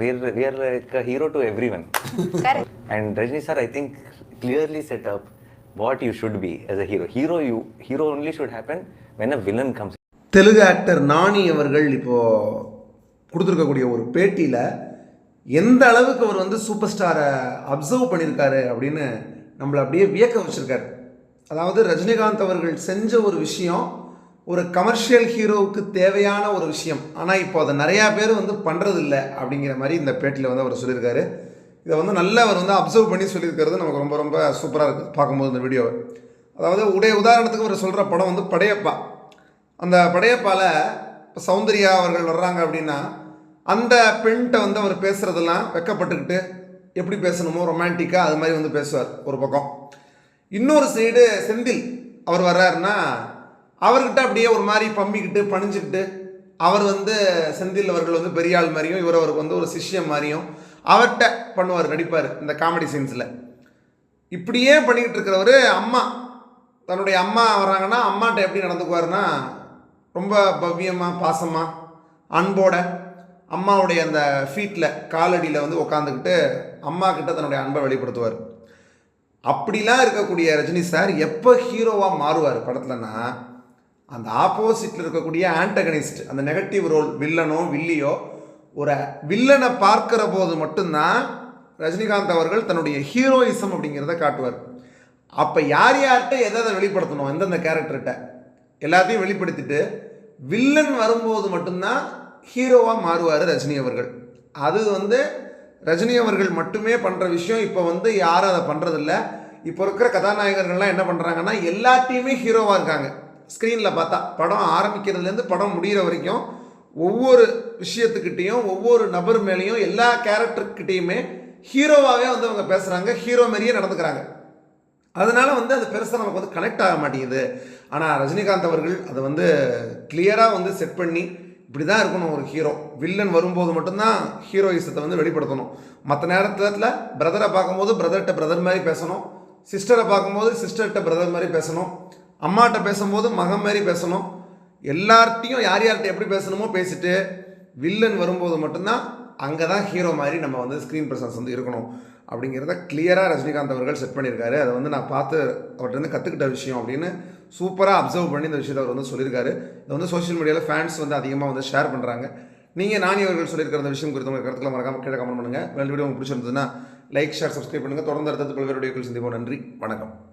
We're, we are like a hero to everyone. Correct. And Rajni sir, I think clearly set up what you should be as a hero. Hero, you hero only should happen when a villain comes. Telugu actor Nani அவர்கள் இப்போ கொடுத்துருக்கக்கூடிய ஒரு பேட்டியில் எந்த அளவுக்கு அவர் வந்து super ஸ்டாரை observe பண்ணியிருக்காரு அப்படின்னு நம்மளை அப்படியே வியக்க வச்சிருக்காரு அதாவது ரஜினிகாந்த் அவர்கள் செஞ்ச ஒரு விஷயம் ஒரு கமர்ஷியல் ஹீரோவுக்கு தேவையான ஒரு விஷயம். ஆனால் இப்போ அதை நிறையா பேர் வந்து பண்ணுறதில்ல அப்படிங்கிற மாதிரி இந்த பேட்டியில் வந்து அவர் சொல்லியிருக்காரு. இதை வந்து நல்லா அவர் வந்து அப்சர்வ் பண்ணி சொல்லியிருக்கிறது நமக்கு ரொம்ப ரொம்ப சூப்பராக இருக்குது பார்க்கும்போது இந்த வீடியோவை அதாவது உடைய உதாரணத்துக்கு அவர் சொல்கிற படம் வந்து படையப்பா. அந்த படையப்பாவில் இப்போ சௌந்தர்யா அவர்கள் வர்றாங்க அப்படின்னா அந்த பெண்கிட்ட வந்து அவர் பேசுகிறதெல்லாம் வெக்கப்பட்டுக்கிட்டு எப்படி பேசணுமோ ரொமான்டிக்காக அது மாதிரி வந்து பேசுவார் ஒரு பக்கம். இன்னொரு சைடு செந்தில் அவர் வர்றாருன்னா அவர்கிட்ட அப்படியே ஒரு மாதிரி பம்பிக்கிட்டு பணிஞ்சுக்கிட்டு அவர் வந்து செந்தில் அவர்கள் வந்து பெரியாள் மாதிரியும் இவர் அவருக்கு வந்து ஒரு சிஷ்யம் மாதிரியும் அவர்கிட்ட பண்ணுவார் நடிப்பார் இந்த காமெடி சீன்ஸில் இப்படியே பண்ணிக்கிட்டு இருக்கிறவர் அம்மா. தன்னுடைய அம்மா வர்றாங்கன்னா அம்மாட்ட எப்படி நடந்துக்குவார்னா ரொம்ப பவ்யமாக பாசமாக அன்போட அம்மாவுடைய அந்த ஃபீட்டில் காலடியில் வந்து உட்காந்துக்கிட்டு அம்மா கிட்ட தன்னுடைய அன்பை வெளிப்படுத்துவார். அப்படிலாம் இருக்கக்கூடிய ரஜினி சார் எப்போ ஹீரோவாக மாறுவார் படத்துலன்னா அந்த ஆப்போசிட்டில் இருக்கக்கூடிய ஆண்டகனிஸ்ட் அந்த நெகட்டிவ் ரோல் வில்லனோ வில்லியோ ஒரு வில்லனை பார்க்கிற போது மட்டும்தான் ரஜினிகாந்த் அவர்கள் தன்னுடைய ஹீரோயிசம் அப்படிங்கிறத காட்டுவார். அப்போ யார் யார்கிட்ட எதை எதை வெளிப்படுத்தணும் எந்தெந்த கேரக்டர்கிட்ட எல்லாத்தையும் வெளிப்படுத்திட்டு வில்லன் வரும்போது மட்டும்தான் ஹீரோவாக மாறுவார் ரஜினி அவர்கள். அது வந்து ரஜினி அவர்கள் மட்டுமே பண்ணுற விஷயம். இப்போ வந்து யாரும் அதை பண்ணுறதில்ல இப்போ இருக்கிற கதாநாயகர்கள்லாம் என்ன பண்ணுறாங்கன்னா எல்லாத்தையுமே ஹீரோவாக இருக்காங்க. ஸ்க்ரீனில் பார்த்தா படம் ஆரம்பிக்கிறதுலேருந்து படம் முடிகிற வரைக்கும் ஒவ்வொரு விஷயத்துக்கிட்டேயும் ஒவ்வொரு நபர் மேலேயும் எல்லா கேரக்டர்கிட்டேயுமே ஹீரோவாகவே வந்து அவங்க பேசுகிறாங்க ஹீரோ மாதிரியே நடந்துக்கிறாங்க. அதனால் வந்து அது பெருசாக நமக்கு வந்து கனெக்ட் ஆக மாட்டேங்குது. ஆனால் ரஜினிகாந்த் அவர்கள் அதை வந்து கிளியராக வந்து செட் பண்ணி இப்படி தான் இருக்கணும் ஒரு ஹீரோ. வில்லன் வரும்போது மட்டும்தான் ஹீரோயிசத்தை வந்து வெளிப்படுத்தணும். மற்ற நேரத்தில் பிரதரை பார்க்கும்போது பிரதர்கிட்ட பிரதர் மாதிரி பேசணும். சிஸ்டரை பார்க்கும்போது சிஸ்டர்கிட்ட பிரதர் மாதிரி பேசணும். அம்மாட்ட பேசும்போது மகம் மாதிரி பேசணும். எல்லார்ட்டையும் யார் யார்கிட்ட எப்படி பேசணுமோ பேசிட்டு வில்லன் வரும்போது மட்டும்தான் அங்கே தான் ஹீரோ மாதிரி நம்ம வந்து ஸ்க்ரீன் ப்ரெசன்ஸ் வந்து இருக்கணும். அப்படிங்கிறத கிளியராக ரஜினிகாந்த் அவர்கள் செட் பண்ணியிருக்காரு. அதை வந்து நான் பார்த்து அவர்கிட்ட இருந்து கற்றுக்கிட்ட விஷயம் அப்படின்னு சூப்பராக அப்சர்வ் பண்ணி இந்த விஷயத்தை அவர் வந்து சொல்லியிருக்காரு. இதை வந்து சோஷியல் மீடியாவில் ஃபேன்ஸ் வந்து அதிகமாக வந்து ஷேர் பண்ணுறாங்க நீங்கள் நானி அவர்கள் சொல்லியிருக்கிற அந்த விஷயம் குறித்து உங்கள் கருத்துக்களை மறக்காமல் கீழே கமெண்ட் பண்ணுங்கள் வேறு வீடியோ உங்களுக்கு பிடிச்சிருந்ததுன்னா லைக் ஷேர் சப்ஸ்கிரைப் பண்ணுங்கள் தொடர்ந்து அடுத்தது பல்வேறு வீடியோக்கள் சந்திப்போம். நன்றி. வணக்கம்.